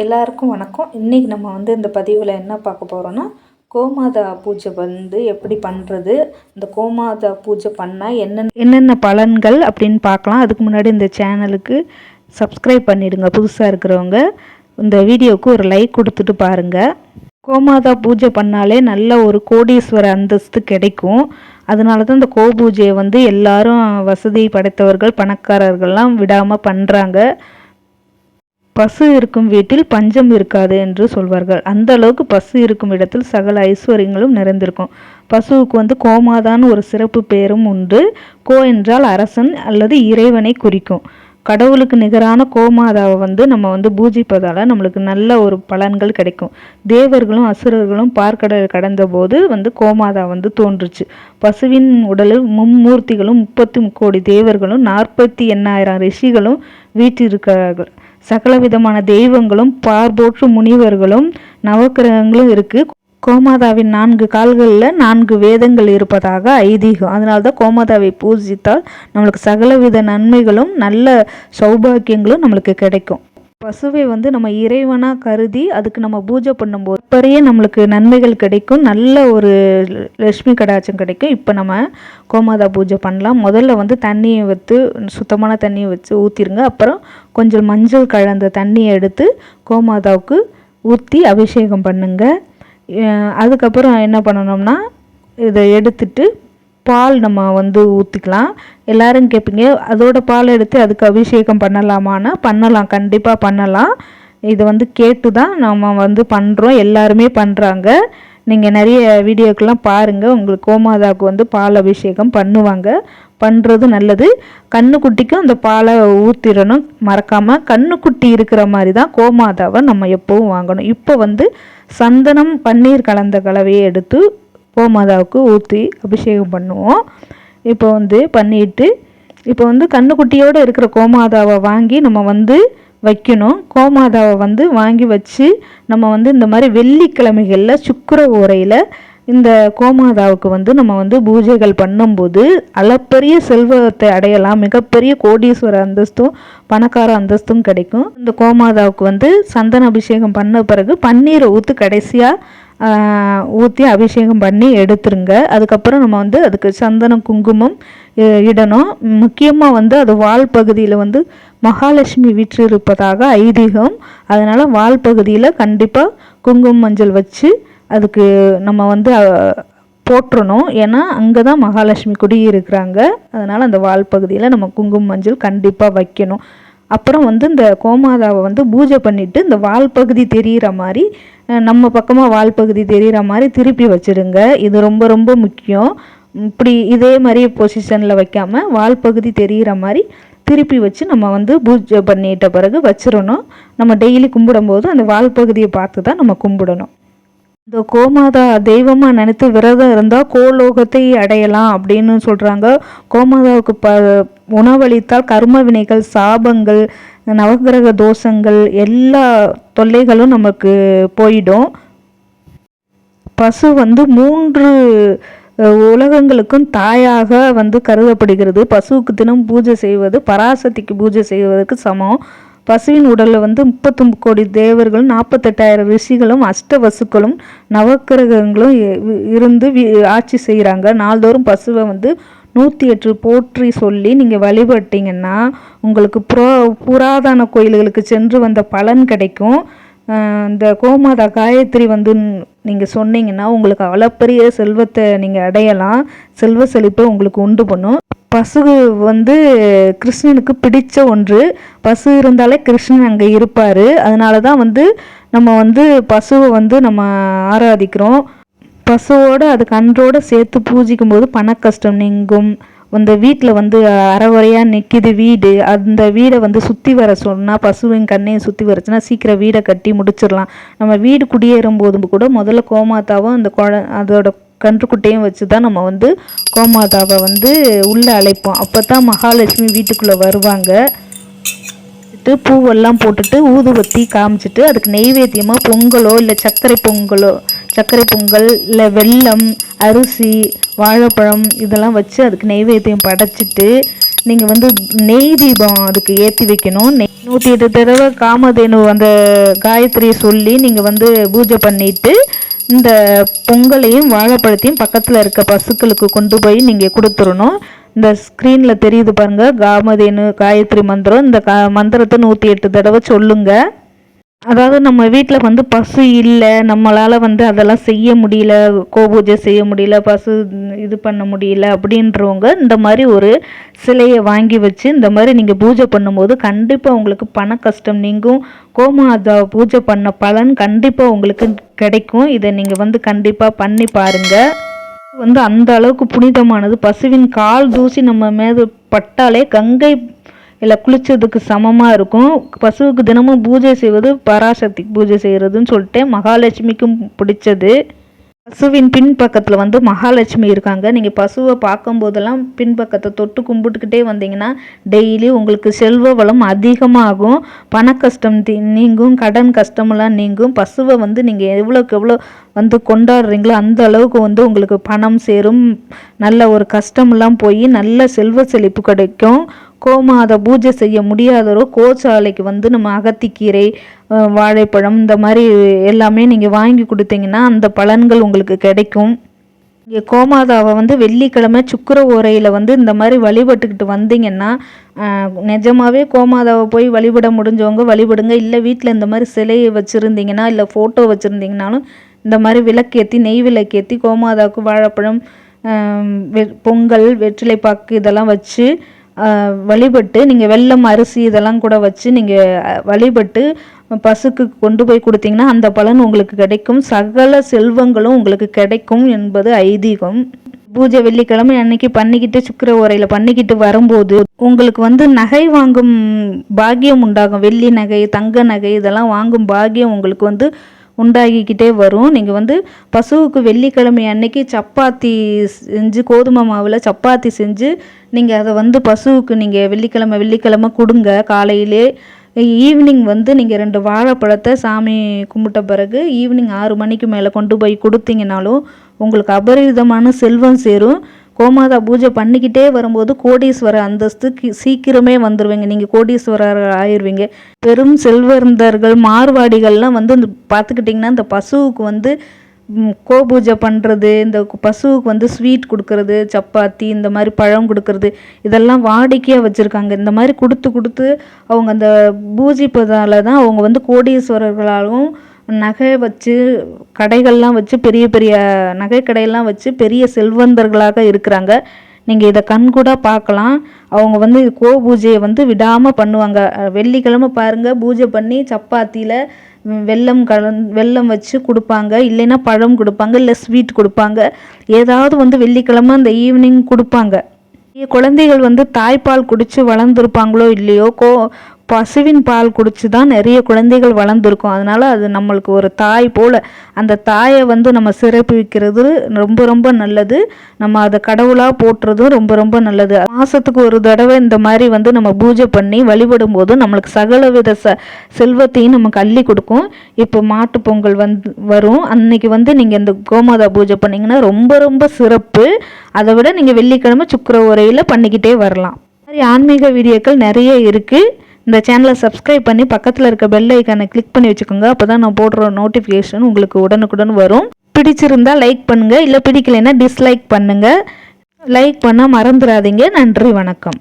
எல்லாருக்கும் வணக்கம். இன்றைக்கி நம்ம வந்து இந்த பதிவில் என்ன பார்க்க போகிறோன்னா கோமாதா பூஜை வந்து எப்படி பண்ணுறது இந்த கோமாதா பூஜை பண்ணால் என்னென்ன என்னென்ன பலன்கள் அப்படின்னு பார்க்கலாம். அதுக்கு முன்னாடி இந்த சேனலுக்கு சப்ஸ்கிரைப் பண்ணிவிடுங்க புதுசாக இருக்கிறவங்க இந்த வீடியோவுக்கு ஒரு லைக் கொடுத்துட்டு பாருங்கள் கோமாதா பூஜை பண்ணாலே நல்ல ஒரு கோடீஸ்வர அந்தஸ்து கிடைக்கும். அதனால தான் இந்த கோ பூஜையை வந்து எல்லாரும் வசதி படைத்தவர்கள் பணக்காரர்கள்லாம் விடாமல் பண்ணுறாங்க பசு இருக்கும் வீட்டில் பஞ்சம் இருக்காது என்று சொல்வார்கள். அந்த அளவுக்கு பசு இருக்கும் இடத்தில் சகல ஐஸ்வர்யங்களும் நிறைந்திருக்கும். பசுவுக்கு வந்து கோமாதான் ஒரு சிறப்பு பெயரும் உண்டு. கோ என்றால் அரசன் அல்லது இறைவனை குறிக்கும். கடவுளுக்கு நிகரான கோமாதாவை வந்து நம்ம வந்து பூஜிப்பதால் நம்மளுக்கு நல்ல ஒரு பலன்கள் கிடைக்கும். தேவர்களும் அசுரர்களும் பார்க்கடல் கடந்த போது வந்து கோமாதா வந்து தோன்றுச்சு. பசுவின் உடலில் மும்மூர்த்திகளும் முப்பத்தி கோடி தேவர்களும் நாற்பத்தி எண்ணாயிரம் ரிஷிகளும் வீற்றிருக்கிறார்கள். சகல விதமான தெய்வங்களும் பார்போற்று முனிவர்களும் நவக்கிரகங்களும் இருக்குது கோமாதாவின் நான்கு கால்களில் நான்கு வேதங்கள் இருப்பதாக ஐதீகம். அதனால தான் கோமாதாவை பூஜித்தால் நம்மளுக்கு சகலவித நன்மைகளும் நல்ல சௌபாக்கியங்களும் நம்மளுக்கு கிடைக்கும். பசுவை வந்து நம்ம இறைவனாக கருதி அதுக்கு நம்ம பூஜை பண்ணும்போது இப்பறையே நம்மளுக்கு நன்மைகள் கிடைக்கும். நல்ல ஒரு லட்சுமி கடாச்சம் கிடைக்கும். இப்போ நம்ம கோமாதா பூஜை பண்ணலாம். முதல்ல வந்து தண்ணியை வச்சு சுத்தமான தண்ணியை வச்சு ஊற்றிருங்க அப்புறம் கொஞ்சம் மஞ்சள் கலந்த தண்ணியை எடுத்து கோமாதாவுக்கு ஊற்றி அபிஷேகம் பண்ணுங்க. அதுக்கப்புறம் என்ன பண்ணணும்னா இதை எடுத்துட்டு பால் நம்ம வந்து ஊற்றிக்கலாம் எல்லோரும் கேட்பீங்க அதோட பால் எடுத்து அதுக்கு அபிஷேகம் பண்ணலாமான்னா பண்ணலாம் கண்டிப்பாக பண்ணலாம். இது வந்து கேட்டு தான் நம்ம வந்து பண்ணுறோம் எல்லாருமே பண்ணுறாங்க நீங்கள் நிறைய வீடியோக்கெல்லாம் பாருங்கள் உங்களுக்கு கோமாதாவுக்கு வந்து பால் அபிஷேகம் பண்ணுவாங்க. பண்ணுறது நல்லது. கண்ணுக்குட்டிக்கும் அந்த பாலை ஊற்றிடணும் மறக்காமல் கண்ணுக்குட்டி இருக்கிற மாதிரி தான் கோமாதாவை நம்ம எப்போவும் வாங்கணும். இப்போ வந்து சந்தனம் பன்னீர் கலந்த கலவையை எடுத்து கோமாதாவுக்கு ஊற்றி அபிஷேகம் பண்ணுவோம். இப்போ வந்து பண்ணிட்டு இப்போ வந்து கண்ணுக்குட்டியோடு இருக்கிற கோமாதாவை வாங்கி நம்ம வந்து வைக்கணும். கோமாதாவை வந்து வாங்கி வச்சு நம்ம வந்து இந்த மாதிரி வெள்ளிக்கிழமைகளில் சுக்கர உரையில் இந்த கோமாதாவுக்கு வந்து நம்ம வந்து பூஜைகள் பண்ணும்போது அளப்பரிய செல்வத்தை அடையலாம். மிகப்பெரிய கோடீஸ்வர அந்தஸ்தும் பணக்கார அந்தஸ்தும் கிடைக்கும். இந்த கோமாதாவுக்கு வந்து சந்தன அபிஷேகம் பண்ண பிறகு பன்னீரை ஊற்று கடைசியாக ஊற்றி அபிஷேகம் பண்ணி எடுத்துருங்க. அதுக்கப்புறம் நம்ம வந்து அதுக்கு சந்தனம் குங்குமம் இடணும். முக்கியமாக வந்து அது வால் பகுதியில் வந்து மகாலட்சுமி வீற்றிருப்பதாக ஐதீகம். அதனால் வால் பகுதியில் கண்டிப்பாக குங்குமம் மஞ்சள் வச்சு அதுக்கு நம்ம வந்து போட்டுறணும் ஏன்னா அங்கே தான் மகாலட்சுமி குடியிருக்கிறாங்க. அதனால் அந்த வால் பகுதியில் நம்ம குங்குமம் மஞ்சள் கண்டிப்பாக வைக்கணும். அப்புறம் வந்து இந்த கோமாதாவை வந்து பூஜை பண்ணிவிட்டு இந்த வால் பகுதி தெரிகிற மாதிரி நம்ம பக்கமாக வால் பகுதி தெரிகிற மாதிரி திருப்பி வச்சுடுங்க இது ரொம்ப ரொம்ப முக்கியம். இப்படி இதே மாதிரி பொசிஷனில் வைக்காமல் வால் பகுதி தெரிகிற மாதிரி திருப்பி வச்சு நம்ம வந்து பூஜை பண்ணிட்ட பிறகு வச்சிடணும். நம்ம டெய்லி கும்பிடும்போது அந்த வால் பகுதியை பார்த்து தான் நம்ம கும்பிடணும். இந்த கோமாதா தெய்வமாக நினைத்து விரதம் இருந்தால் கோலோகத்தை அடையலாம் அப்படின்னு சொல்கிறாங்க கோமாதாவுக்கு ப உணவளித்தால் கர்ம வினைகள் சாபங்கள் நவகிரக தோஷங்கள் எல்லா தொல்லைகளும் நமக்கு போயிடும். பசு வந்து மூன்று உலகங்களுக்கும் தாயாக வந்து கருதப்படுகிறது. பசுவுக்கு தினம் பூஜை செய்வது பராசக்திக்கு பூஜை செய்வதற்கு சமம். பசுவின் உடலில் வந்து முப்பத்தொம்பது கோடி தேவர்களும் நாற்பத்தெட்டாயிரம் ரிஷிகளும் அஷ்ட வசுக்களும் நவக்கிரகங்களும் இருந்து ஆட்சி செய்கிறாங்க நாள்தோறும் பசுவை வந்து நூற்றி எட்டு போற்றி சொல்லி நீங்கள் வழிபட்டீங்கன்னா உங்களுக்கு புரா புராதன கோயில்களுக்கு சென்று வந்த பலன் கிடைக்கும். இந்த கோமாதா காயத்ரி வந்து நீங்கள் சொன்னீங்கன்னா உங்களுக்கு அளப்பரிய செல்வத்தை நீங்கள் அடையலாம். செல்வ செழிப்பை உங்களுக்கு உண்டு பண்ணும். பசு வந்து கிருஷ்ணனுக்கு பிடித்த ஒன்று. பசு இருந்தாலே கிருஷ்ணன் அங்கே இருப்பார். அதனால தான் வந்து நம்ம வந்து பசுவை வந்து நம்ம ஆராதிக்கிறோம். பசுவோடு அது கன்றோடு சேர்த்து பூஜிக்கும் போது பண கஷ்டம் நீங்கும். அந்த வீட்டில் வந்து அறகுறையாக நிற்கிது வீடு. அந்த வீடை வந்து சுற்றி வர சொன்னால் பசுவின் கண்ணையும் சுற்றி வரச்சுன்னா சீக்கிரம் வீடை கட்டி முடிச்சிடலாம். நம்ம வீடு குடியேறும் போதும் கூட முதல்ல கோமாதாவும் அந்த குழ அதோட கன்றுக்குட்டையும் வச்சு தான் நம்ம வந்து கோமாதாவை வந்து உள்ளே அழைப்போம். அப்போ தான் மகாலட்சுமி வீட்டுக்குள்ளே வருவாங்க. பூவெல்லாம் போட்டுட்டு ஊதுபத்தி காமிச்சிட்டு அதுக்கு நெய்வேத்தியமாக பொங்கலோ இல்லை சர்க்கரை பொங்கலோ சர்க்கரை பொங்கல் இல்லை வெல்லம் அரிசி வாழைப்பழம் இதெல்லாம் வச்சு அதுக்கு நெய்வேத்தியம் படைச்சிட்டு நீங்கள் வந்து நெய் தீபம் அதுக்கு ஏற்றி வைக்கணும். நெய் நூற்றி எட்டு தடவை காமதேனு அந்த காயத்ரியை சொல்லி நீங்கள் வந்து பூஜை பண்ணிவிட்டு இந்த பொங்கலையும் வாழைப்பழத்தையும் பக்கத்தில் இருக்க பசுக்களுக்கு கொண்டு போய் நீங்கள் கொடுத்துடணும். இந்த ஸ்க்ரீனில் தெரியுது பாருங்கள் காமதேனு காயத்ரி மந்திரம். இந்த கா மந்திரத்தை நூற்றி எட்டு தடவை சொல்லுங்கள் அதாவது நம்ம வீட்டில் வந்து பசு இல்லை நம்மளால் வந்து அதெல்லாம் செய்ய முடியல கோபூஜை செய்ய முடியல பசு இது பண்ண முடியல அப்படின்றவங்க இந்த மாதிரி ஒரு சிலையை வாங்கி வச்சு இந்த மாதிரி நீங்கள் பூஜை பண்ணும்போது கண்டிப்பாக உங்களுக்கு பண கஷ்டம் நீங்கும். கோமாதா பூஜை பண்ண பலன் கண்டிப்பாக உங்களுக்கு கிடைக்கும். இதை நீங்கள் வந்து கண்டிப்பாக பண்ணி பாருங்கள் வந்து அந்த அளவுக்கு புனிதமானது. பசுவின் கால் தூசி நம்ம மேது பட்டாலே கங்கை இல்லை குளிச்சதுக்கு சமமாக இருக்கும். பசுவுக்கு தினமும் பூஜை செய்வது பராசக்திக்கு பூஜை செய்கிறதுன்னு சொல்லிட்டு மகாலட்சுமிக்கும் பிடிச்சது. பசுவின் பின்பக்கத்தில் வந்து மகாலட்சுமி இருக்காங்க. நீங்கள் பசுவை பார்க்கும்போதெல்லாம் பின்பக்கத்தை தொட்டு கும்பிட்டுக்கிட்டே வந்தீங்கன்னா டெய்லி உங்களுக்கு செல்வ வளம் அதிகமாகும். பண கஷ்டம் நீங்கும் கடன் கஷ்டமெல்லாம் நீங்கும். பசுவை வந்து நீங்கள் எவ்வளோக்கு எவ்வளோ வந்து கொண்டாடுறீங்களோ அந்த அளவுக்கு வந்து உங்களுக்கு பணம் சேரும். நல்ல ஒரு கஷ்டமெல்லாம் போய் நல்ல செல்வ செழிப்பு கிடைக்கும். கோமாத பூஜை செய்ய முடியாதவரோ கோச்சாலைக்கு வந்து நம்ம அகத்திக்கீரை வாழைப்பழம் இந்த மாதிரி எல்லாமே நீங்கள் வாங்கி கொடுத்தீங்கன்னா அந்த பலன்கள் உங்களுக்கு கிடைக்கும். இங்கே கோமாதாவை வந்து வெள்ளிக்கிழமை சுக்கர ஓரையில் வந்து இந்த மாதிரி வழிபட்டுக்கிட்டு வந்தீங்கன்னா நிஜமாகவே கோமாதாவை போய் வழிபட முடிஞ்சவங்க வழிபடுங்க. இல்லை வீட்டில் இந்த மாதிரி சிலையை வச்சுருந்தீங்கன்னா இல்லை ஃபோட்டோ வச்சுருந்தீங்கனாலும் இந்த மாதிரி விளக்கேற்றி நெய் விளக்கேற்றி கோமாதாவுக்கு வாழைப்பழம் பொங்கல் வெற்றிலைப்பாக்கு இதெல்லாம் வச்சு வழிபட்டு நீங்கள் வெல்லம் அரிசி இதெல்லாம் கூட வச்சு நீங்கள் வழிபட்டு பசுக்கு கொண்டு போய் கொடுத்தீங்கன்னா அந்த பலன் உங்களுக்கு கிடைக்கும். சகல செல்வங்களும் உங்களுக்கு கிடைக்கும் என்பது ஐதீகம். பூஜை வெள்ளிக்கிழமை அன்னைக்கு பண்ணிக்கிட்டு சுக்கர உரையில் பண்ணிக்கிட்டு வரும்போது உங்களுக்கு வந்து நகை வாங்கும் பாக்கியம் உண்டாகும். வெள்ளி நகை தங்க நகை இதெல்லாம் வாங்கும் பாக்கியம் உங்களுக்கு வந்து உண்டாகிக்கிட்டே வரும். நீங்கள் வந்து பசுவுக்கு வெள்ளிக்கிழமை அன்னைக்கு சப்பாத்தி செஞ்சு கோதுமை மாவில் சப்பாத்தி செஞ்சு நீங்கள் அதை வந்து பசுவுக்கு நீங்கள் வெள்ளிக்கிழமை வெள்ளிக்கிழமை கொடுங்க. காலையிலே ஈவினிங் வந்து நீங்கள் ரெண்டு வாழைப்பழத்தை சாமி கும்பிட்ட பிறகு ஈவினிங் ஆறு மணிக்கு மேலே கொண்டு போய் கொடுத்தீங்கனாலும் உங்களுக்கு அபரிவிதமான செல்வம் சேரும். கோமாதா பூஜை பண்ணிக்கிட்டே வரும்போது கோடீஸ்வர அந்தஸ்து சீக்கிரமே வந்துடுவீங்க நீங்கள் கோடீஸ்வரர் ஆயிடுவீங்க பெரும் செல்வந்தர்கள் மார்வாடிகள்லாம் வந்து இந்த பார்த்துக்கிட்டிங்கன்னா இந்த பசுவுக்கு வந்து கோ பூஜை பண்ணுறது இந்த பசுவுக்கு வந்து ஸ்வீட் கொடுக்கறது சப்பாத்தி இந்த மாதிரி பழம் கொடுக்கறது இதெல்லாம் வாடிக்கையாக வச்சுருக்காங்க. இந்த மாதிரி கொடுத்து கொடுத்து அவங்க அந்த பூஜிப்பதால் தான் அவங்க வந்து கோடீஸ்வரர்களாலும் நகை வச்சு கடைகள்லாம் வச்சு பெரிய பெரிய நகை கடையெல்லாம் வச்சு பெரிய செல்வந்தர்களாக இருக்கிறாங்க. நீங்கள் இதை கண்கூட பார்க்கலாம். அவங்க வந்து கோ பூஜையை வந்து விடாமல் பண்ணுவாங்க. வெள்ளிக்கிழமை பாருங்கள் பூஜை பண்ணி சப்பாத்தியில் வெல்லம் கலந் வெல்லம் வச்சு கொடுப்பாங்க. இல்லைன்னா பழம் கொடுப்பாங்க இல்லை ஸ்வீட் கொடுப்பாங்க. ஏதாவது வந்து வெள்ளிக்கிழமை அந்த ஈவினிங் கொடுப்பாங்க. குழந்தைகள் வந்து தாய்ப்பால் குடித்து வளர்ந்துருப்பாங்களோ இல்லையோ கோ பசுவின் பால் குடிச்சு தான் நிறைய குழந்தைகள் வளர்ந்துருக்கும். அதனால் அது நம்மளுக்கு ஒரு தாய் போல். அந்த தாயை வந்து நம்ம சிறப்பிக்கிறது ரொம்ப ரொம்ப நல்லது. நம்ம அதை கடவுளாக போட்டுறதும் ரொம்ப ரொம்ப நல்லது. மாதத்துக்கு ஒரு தடவை இந்த மாதிரி வந்து நம்ம பூஜை பண்ணி வழிபடும் போது நம்மளுக்கு சகல வித ச செல்வத்தையும் நமக்கு அள்ளி கொடுக்கும். இப்போ மாட்டு பொங்கல் வந்து வரும். அன்னைக்கு வந்து நீங்கள் இந்த கோமாதா பூஜை பண்ணிங்கன்னா ரொம்ப ரொம்ப சிறப்பு. அதை விட நீங்கள் வெள்ளிக்கிழமை சுக்கர உரையில் பண்ணிக்கிட்டே வரலாம். மாதிரி ஆன்மீக வீடியோக்கள் நிறைய இருக்குது இந்த சேனலை சப்ஸ்கிரைப் பண்ணி பக்கத்தில் இருக்க பெல் ஐக்கானை கிளிக் பண்ணி வச்சுக்கோங்க. அப்போ தான் நான் போடுற நோட்டிஃபிகேஷன் உங்களுக்கு உடனுக்குடன் வரும். பிடிச்சிருந்தா லைக் பண்ணுங்கள் இல்லை பிடிக்கலைன்னா டிஸ்லைக் பண்ணுங்கள் லைக் பண்ணால் மறந்துடாதீங்க. நன்றி வணக்கம்.